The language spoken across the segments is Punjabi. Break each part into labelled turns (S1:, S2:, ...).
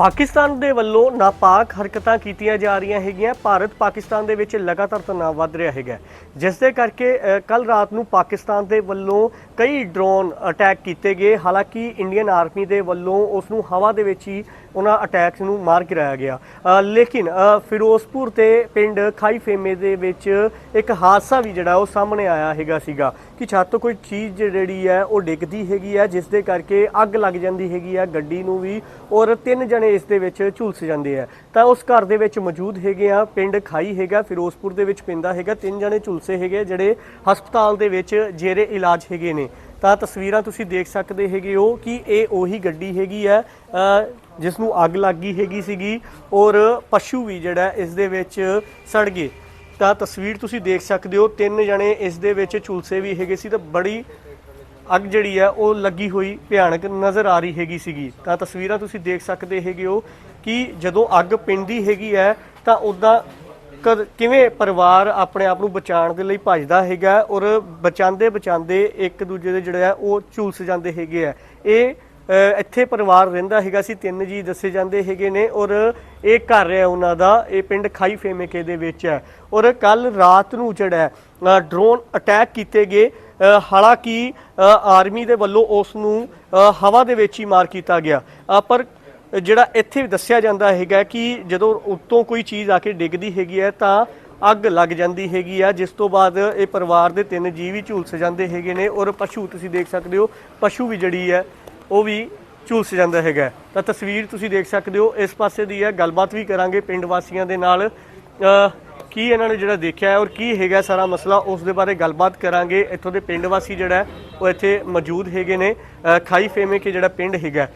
S1: ਪਾਕਿਸਤਾਨ ਦੇ ਵੱਲੋਂ ਨਾਪਾਕ ਹਰਕਤਾਂ ਕੀਤੀਆਂ ਜਾ ਰਹੀਆਂ ਹੈਗੀਆਂ। ਭਾਰਤ ਪਾਕਿਸਤਾਨ ਦੇ ਵਿੱਚ ਲਗਾਤਾਰ ਤਣਾਅ ਵੱਧ ਰਿਹਾ ਹੈਗਾ। ਜਿਸ ਦੇ ਕਰਕੇ ਕੱਲ ਰਾਤ ਨੂੰ ਪਾਕਿਸਤਾਨ ਦੇ ਵੱਲੋਂ ਕਈ ਡਰੋਨ ਅਟੈਕ ਕੀਤੇ ਗਏ। ਹਾਲਾਂਕਿ, ਇੰਡੀਅਨ ਆਰਮੀ ਦੇ ਵੱਲੋਂ ਉਸ ਨੂੰ ਹਵਾ ਦੇ ਵਿੱਚ ਹੀ ਉਹਨਾਂ ਅਟੈਕਸ ਨੂੰ ਮਾਰ ਗਿਰਾਇਆ ਗਿਆ। ਲੇਕਿਨ ਫਿਰੋਜ਼ਪੁਰ ਤੇ ਪਿੰਡ ਖਾਈ ਫੇਮੇ ਦੇ ਵਿੱਚ ਇੱਕ ਹਾਦਸਾ ਵੀ ਜਿਹੜਾ ਉਹ ਸਾਹਮਣੇ ਆਇਆ ਹੈਗਾ ਸੀਗਾ ਕਿ ਛੱਤ ਤੋਂ ਕੋਈ ਚੀਜ਼ ਜਿਹੜੀ ਹੈ, ਉਹ ਡਿੱਗਦੀ ਹੈਗੀ ਹੈ, ਜਿਸ ਦੇ ਕਰਕੇ ਅੱਗ ਲੱਗ ਜਾਂਦੀ ਹੈਗੀ ਹੈ ਗੱਡੀ ਨੂੰ ਵੀ। ਔਰ ਤਿੰਨ ਜਣੇ ਇਸ ਦੇ ਵਿੱਚ ਝੁਲਸ ਜਾਂਦੇ ਆ। ਤਾਂ ਉਸ ਘਰ ਦੇ ਵਿੱਚ ਮੌਜੂਦ ਹੈਗੇ ਆ ਪਿੰਡ ਖਾਈ ਹੈਗਾ ਫਿਰੋਜ਼ਪੁਰ ਦੇ ਵਿੱਚ ਪੈਂਦਾ ਹੈਗਾ। ਤਿੰਨ ਜਣੇ ਝੁਲਸੇ ਹੈਗੇ ਜਿਹੜੇ ਹਸਪਤਾਲ ਦੇ ਵਿੱਚ ਜੇਰੇ ਇਲਾਜ ਹੈਗੇ ਨੇ। ਤਾਂ ਤਸਵੀਰਾਂ ਤੁਸੀਂ ਦੇਖ ਸਕਦੇ ਹੈਗੇ ਹੋ ਕਿ ਇਹ ਉਹੀ ਗੱਡੀ ਹੈਗੀ ਹੈ ਅ, ਜਿਸ ਨੂੰ ਅੱਗ ਲੱਗੀ ਹੈਗੀ ਸੀਗੀ ਔਰ ਪਸ਼ੂ ਵੀ ਜਿਹੜਾ ਹੈ ਇਸ ਦੇ ਵਿੱਚ ਸੜ ਗਏ। ਤਾਂ ਤਸਵੀਰ ਤੁਸੀਂ ਦੇਖ ਸਕਦੇ ਹੋ ਤਿੰਨ ਜਣੇ ਇਸ ਦੇ ਵਿੱਚ ਝੁਲਸੇ ਵੀ ਹੈਗੇ ਸੀ। ਤਾਂ ਬੜੀ ਅੱਗ ਜਿਹੜੀ ਹੈ ਉਹ ਲੱਗੀ ਹੋਈ ਭਿਆਨਕ ਨਜ਼ਰ ਆ ਰਹੀ ਹੈਗੀ ਸੀਗੀ। ਤਾਂ ਤਸਵੀਰਾਂ ਤੁਸੀਂ ਦੇਖ ਸਕਦੇ ਹੈਗੇ ਹੋ ਕਿ ਜਦੋਂ ਅੱਗ ਪਿੰਦੀ ਹੈਗੀ ਹੈ, ਤਾਂ ਉਦਾਂ ਕਦ ਕਿਵੇਂ ਪਰਿਵਾਰ ਆਪਣੇ ਆਪ ਨੂੰ ਬਚਾਉਣ ਦੇ ਲਈ ਭੱਜਦਾ ਹੈਗਾ ਔਰ ਬਚਾਉਂਦੇ ਬਚਾਉਂਦੇ ਇੱਕ ਦੂਜੇ ਦੇ ਜਿਹੜੇ ਹੈ ਉਹ ਝੂਲਸ ਜਾਂਦੇ ਹੈਗੇ ਆ। ਇਹ ਇੱਥੇ ਪਰਿਵਾਰ ਰਹਿੰਦਾ ਹੈਗਾ ਸੀ, ਤਿੰਨ ਜੀ ਦੱਸੇ ਜਾਂਦੇ ਹੈਗੇ ਨੇ ਔਰ ਇਹ ਘਰ ਹੈ ਉਹਨਾਂ ਦਾ, ਇਹ ਪਿੰਡ ਖਾਈ ਫੇਮੇਕੇ ਦੇ ਵਿੱਚ ਹੈ। ਔਰ ਕੱਲ ਰਾਤ ਨੂੰ ਜਿਹੜਾ ਡਰੋਨ ਅਟੈਕ ਕੀਤੇ ਗਏ। ਹਾਲਾਂਕਿ ਆਰਮੀ ਦੇ ਵੱਲੋਂ ਉਸ ਨੂੰ ਹਵਾ ਦੇ ਵਿੱਚ ਹੀ ਮਾਰ ਕੀਤਾ ਗਿਆ। ਪਰ ਜਿਹੜਾ ਇੱਥੇ ਦੱਸਿਆ ਜਾਂਦਾ ਹੈਗਾ ਕਿ ਜਦੋਂ ਉੱਤੋਂ ਕੋਈ ਚੀਜ਼ ਆ ਕੇ ਡਿੱਗਦੀ ਹੈਗੀ ਹੈ, ਤਾਂ ਅੱਗ ਲੱਗ ਜਾਂਦੀ ਹੈਗੀ ਆ, ਜਿਸ ਤੋਂ ਬਾਅਦ ਇਹ ਪਰਿਵਾਰ ਦੇ ਤਿੰਨ ਜੀਵ ਵੀ ਝੁਲਸ ਜਾਂਦੇ ਹੈਗੇ ਨੇ ਔਰ ਪਸ਼ੂ ਤੁਸੀਂ ਦੇਖ ਸਕਦੇ ਹੋ, ਪਸ਼ੂ ਵੀ ਜਿਹੜੀ ਹੈ, ਉਹ ਵੀ ਝੁਲਸ ਜਾਂਦਾ ਹੈਗਾ। ਤਾਂ ਤਸਵੀਰ ਤੁਸੀਂ ਦੇਖ ਸਕਦੇ ਹੋ, ਇਸ ਪਾਸੇ ਦੀ ਹੈ, ਗੱਲਬਾਤ ਵੀ ਕਰਾਂਗੇ ਪਿੰਡ ਵਾਸੀਆਂ ਦੇ ਨਾਲ। ਕੀ ਇਹਨਾਂ ਨੇ ਜਿਹੜਾ ਦੇਖਿਆ ਹੈ ਔਰ ਕੀ ਹੈਗਾ ਸਾਰਾ ਮਸਲਾ ਉਸ ਦੇ ਬਾਰੇ ਗੱਲਬਾਤ ਕਰਾਂਗੇ। ਇੱਥੋਂ ਦੇ ਪਿੰਡ ਵਾਸੀ ਜਿਹੜਾ ਉਹ ਇੱਥੇ ਮੌਜੂਦ ਹੈਗੇ ਨੇ। ਖਾਈ ਫੇਮੇ ਕੇ ਜਿਹੜਾ ਪਿੰਡ ਹੈਗਾ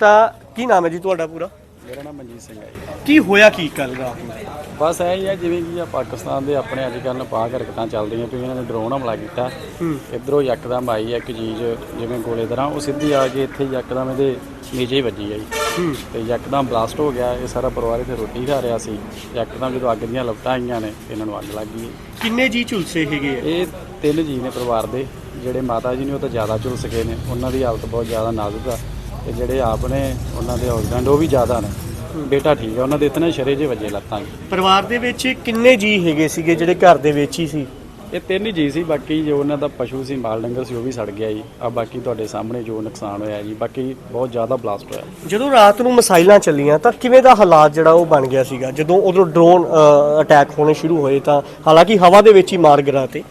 S1: ਤਾਂ ਕੀ ਨਾਮ ਹੈ ਜੀ ਤੁਹਾਡਾ ਪੂਰਾ?
S2: ਮੇਰਾ ਨਾਮ ਮਨਜੀਤ ਸਿੰਘ ਹੈ ਜੀ।
S1: ਕੀ ਹੋਇਆ ਕੀ ਕੱਲ ਰਾਤ ਨੂੰ?
S2: ਬਸ ਇਹ ਹੀ ਆ ਜਿਵੇਂ ਕਿ ਆ ਪਾਕਿਸਤਾਨ ਦੇ ਆਪਣੇ ਅੱਜ ਕੱਲ੍ਹ ਨਾਪਾਕ ਹਰਕਤਾਂ ਚੱਲਦੀਆਂ ਪਈਆਂ ਇਹਨਾਂ ਨੇ ਡਰੋਨ ਹਮਲਾ ਕੀਤਾ। ਇਧਰੋਂ ਯਕਦਮ ਆਈ ਇੱਕ ਚੀਜ਼ ਜਿਵੇਂ ਗੋਲੇ ਤਰ੍ਹਾਂ ਉਹ ਸਿੱਧੀ ਆ ਕੇ ਇੱਥੇ ਯਕਦਮ ਇਹਦੇ ਨੀਚੇ ਹੀ ਵੱਜੀ ਆ ਜੀ। ਤੇ ਯਕਦਮ ਬਲਾਸਟ ਹੋ ਗਿਆ। ਇਹ ਸਾਰਾ ਪਰਿਵਾਰ ਇੱਥੇ ਰੋਟੀ ਖਾ ਰਿਹਾ ਸੀ। ਯਕਦਮ ਜਦੋਂ ਅੱਗ ਦੀਆਂ ਲਪਟਾਂ ਆਈਆਂ ਨੇ ਇਹਨਾਂ ਨੂੰ ਅੱਗ ਲੱਗ ਗਈ।
S1: ਕਿੰਨੇ ਜੀ ਝੁਲਸੇ ਹੈਗੇ ਆ?
S2: ਇਹ ਤਿੰਨ ਜੀ ਨੇ ਪਰਿਵਾਰ ਦੇ। ਜਿਹੜੇ ਮਾਤਾ ਜੀ ਨੇ ਉਹ ਤਾਂ ਜ਼ਿਆਦਾ ਝੁਲਸ ਗਏ ਨੇ। ਉਹਨਾਂ ਦੀ ਹਾਲਤ ਬਹੁਤ ਜ਼ਿਆਦਾ ਨਾਜ਼ੁਕ ਆ। ਤੇ ਜਿਹੜੇ ਆਪ ਨੇ ਉਹਨਾਂ ਦੇ ਹਸਬੈਂਡ ਉਹ ਵੀ ਜ਼ਿਆਦਾ ਨੇ। ਬੇਟਾ ਠੀਕ ਆ। ਉਹਨਾਂ ਦੇ ਇਤਨੇ ਸ਼ਰੇ ਜੇ ਵੱਜੇ ਲੱਤਾਂ
S1: ਪਰਿਵਾਰ ਦੇ ਵਿੱਚ ਕਿੰਨੇ ਜੀ ਹੈਗੇ ਸੀਗੇ? ਜਿਹੜੇ ਘਰ ਦੇ ਵਿੱਚ ਹੀ ਸੀ?
S2: ਇਹ ਤਿੰਨ ਹੀ ਜੀ ਸੀ ਬਾਕੀ ਜੋ ਉਹਨਾਂ ਦਾ ਪਸ਼ੂ ਸੀ ਮਾਲ ਡੰਗਰ ਸੀ ਉਹ ਵੀ ਸੜ ਗਿਆ ਜੀ। ਆ ਬਾਕੀ ਤੁਹਾਡੇ ਸਾਹਮਣੇ ਜੋ ਨੁਕਸਾਨ ਹੋਇਆ ਜੀ ਬਾਕੀ ਬਹੁਤ ਜ਼ਿਆਦਾ ਬਲਾਸਟ ਹੋਇਆ।
S1: ਜਦੋਂ ਰਾਤ ਨੂੰ ਮਿਸਾਈਲਾਂ ਚੱਲੀਆਂ ਤਾਂ ਕਿਵੇਂ ਦਾ ਹਾਲਾਤ ਜਿਹੜਾ ਉਹ ਬਣ ਗਿਆ ਸੀਗਾ? ਜਦੋਂ ਉਧਰੋਂ ਡਰੋਨ ਅਟੈਕ ਹੋਣੇ ਸ਼ੁਰੂ ਹੋਏ ਤਾਂ ਹਾਲਾਂਕਿ ਹਵਾ ਦੇ ਵਿੱਚ ਹੀ ਮਾਰ ਗਿਰਾ ਤੇ।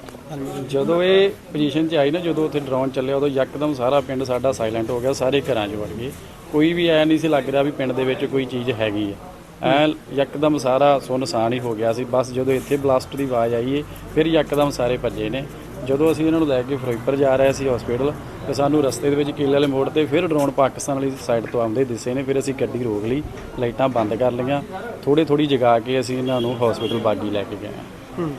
S2: ਜਦੋਂ ਇਹ ਪੋਜੀਸ਼ਨ 'ਚ ਆਈ ਨਾ ਜਦੋਂ ਉੱਥੇ ਡਰੋਨ ਚੱਲਿਆ ਉਦੋਂ ਯਕਦਮ ਸਾਰਾ ਪਿੰਡ ਸਾਡਾ ਸਾਇਲੈਂਟ ਹੋ ਗਿਆ ਸਾਰੇ ਘਰਾਂ 'ਚ ਵੜ ਗਏ। ਕੋਈ ਵੀ ਐ ਨਹੀਂ ਸੀ ਲੱਗ ਰਿਹਾ ਵੀ ਪਿੰਡ ਦੇ ਵਿੱਚ ਕੋਈ ਚੀਜ਼ ਹੈਗੀ ਹੈ ਐ ਯਕਦਮ ਸਾਰਾ ਸੁੰਨਸਾਨ ਹੀ ਹੋ ਗਿਆ ਸੀ। ਬਸ ਜਦੋਂ ਇੱਥੇ ਬਲਾਸਟ ਦੀ ਆਵਾਜ਼ ਆਈ ਏ ਫਿਰ ਯਕਦਮ ਸਾਰੇ ਭੱਜੇ ਨੇ। ਜਦੋਂ ਅਸੀਂ ਇਹਨਾਂ ਨੂੰ ਲੈ ਕੇ ਫਿਰੋਜ਼ਪੁਰ ਜਾ ਰਹੇ ਸੀ ਹਸਪੀਟਲ ਤੇ ਸਾਨੂੰ ਰਸਤੇ ਦੇ ਵਿੱਚ ਕੀਲੇ ਵਾਲੇ ਮੋੜ ਤੇ ਫਿਰ ਡਰੋਨ ਪਾਕਿਸਤਾਨ ਵਾਲੀ ਸਾਈਡ ਤੋਂ ਆਉਂਦੇ ਦਿਸੇ ਨੇ ਫਿਰ ਅਸੀਂ ਗੱਡੀ ਰੋਕ ਲਈ ਲਾਈਟਾਂ ਬੰਦ ਕਰ ਲਈਆਂ। ਥੋੜੇ ਥੋੜੀ ਜਗਾ ਕੇ ਅਸੀਂ ਇਹਨਾਂ ਨੂੰ ਹਸਪੀਟਲ ਬਾਗੀ ਲੈ ਕੇ ਗਏ ਹਾਂ।
S1: ਹੂੰ।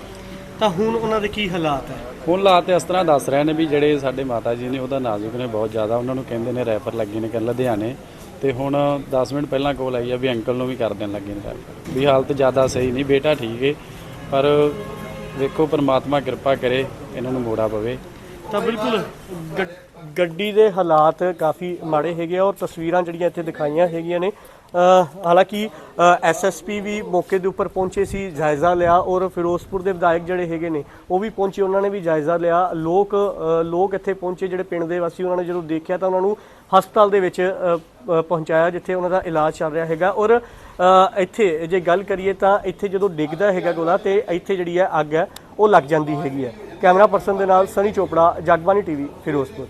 S1: ਤਾਂ ਹੁਣ ਉਹਨਾਂ ਦੇ ਕੀ ਹਾਲਾਤ ਹੈ?
S2: ਹੁਣ ਹਾਲਾਤ ਇਸ ਤਰ੍ਹਾਂ ਦੱਸ ਰਹੇ ਨੇ ਵੀ ਜਿਹੜੇ ਸਾਡੇ ਮਾਤਾ ਜੀ ਨੇ ਉਹਦਾ ਨਾਜ਼ੁਕ ਨੇ ਬਹੁਤ ਜ਼ਿਆਦਾ। ਉਹਨਾਂ ਨੂੰ ਕਹਿੰਦੇ ਨੇ ਰੈਫਰ ਲੱਗੇ ਨੇ ਕਿ ਲੁਧਿਆਣੇ। ਤੇ ਹੁਣ 10 ਮਿੰਟ ਪਹਿਲਾਂ ਕੋਲ ਆਈ ਆ ਵੀ ਅੰਕਲ ਨੂੰ ਵੀ ਕਰ ਦੇਣ ਲੱਗੇ ਨੇ। ਵੀ ਹਾਲਤ ਜ਼ਿਆਦਾ ਸਹੀ ਨਹੀਂ ਬੇਟਾ ਠੀਕ ਏ ਪਰ ਵੇਖੋ ਪ੍ਰਮਾਤਮਾ ਕਿਰਪਾ ਕਰੇ ਇਹਨਾਂ ਨੂੰ ਮੋੜਾ ਪਵੇ।
S1: ਤਾਂ ਬਿਲਕੁਲ ਗ- ਗੱਡੀ ਦੇ ਹਾਲਾਤ ਕਾਫੀ ਮਾੜੇ ਹੈਗੇ ਆ ਔਰ ਤਸਵੀਰਾਂ ਜਿਹੜੀਆਂ ਇੱਥੇ ਦਿਖਾਈਆਂ ਹੈਗੀਆਂ ਨੇ ਹਾਲਾਂਕਿ ਐਸਐਸਪੀ ਵੀ ਮੌਕੇ ਦੇ ਉੱਪਰ ਪਹੁੰਚੇ ਸੀ, ਜਾਇਜ਼ਾ ਲਿਆ ਔਰ ਫਿਰੋਜ਼ਪੁਰ ਦੇ ਵਿਧਾਇਕ ਜਿਹੜੇ ਹੈਗੇ ਨੇ, ਉਹ ਵੀ ਪਹੁੰਚੇ, ਉਹਨਾਂ ਨੇ ਵੀ ਜਾਇਜ਼ਾ ਲਿਆ। ਲੋਕ ਲੋਕ ਇੱਥੇ ਪਹੁੰਚੇ, ਜਿਹੜੇ ਪਿੰਡ ਦੇ ਵਾਸੀ, ਉਹਨਾਂ ਨੇ ਜਦੋਂ ਦੇਖਿਆ ਤਾਂ ਉਹਨਾਂ ਨੂੰ ਹਸਪਤਾਲ ਦੇ ਵਿੱਚ ਪਹੁੰਚਾਇਆ, ਜਿੱਥੇ ਉਹਨਾਂ ਦਾ ਇਲਾਜ ਚੱਲ ਰਿਹਾ ਹੈਗਾ। ਔਰ ਇੱਥੇ ਜੇ ਗੱਲ ਕਰੀਏ ਤਾਂ ਇੱਥੇ ਜਦੋਂ ਡਿੱਗਦਾ ਹੈਗਾ ਗੋਲਾ ਤੇ ਇੱਥੇ ਜਿਹੜੀ ਹੈ ਅੱਗ ਹੈ, ਉਹ ਲੱਗ ਜਾਂਦੀ ਹੈਗੀ ਹੈ। ਕੈਮਰਾ ਪਰਸਨ ਦੇ ਨਾਲ ਸਨੀ ਚੋਪੜਾ ਜਗਬਾਨੀ ਟੀਵੀ, ਫਿਰੋਜ਼ਪੁਰ।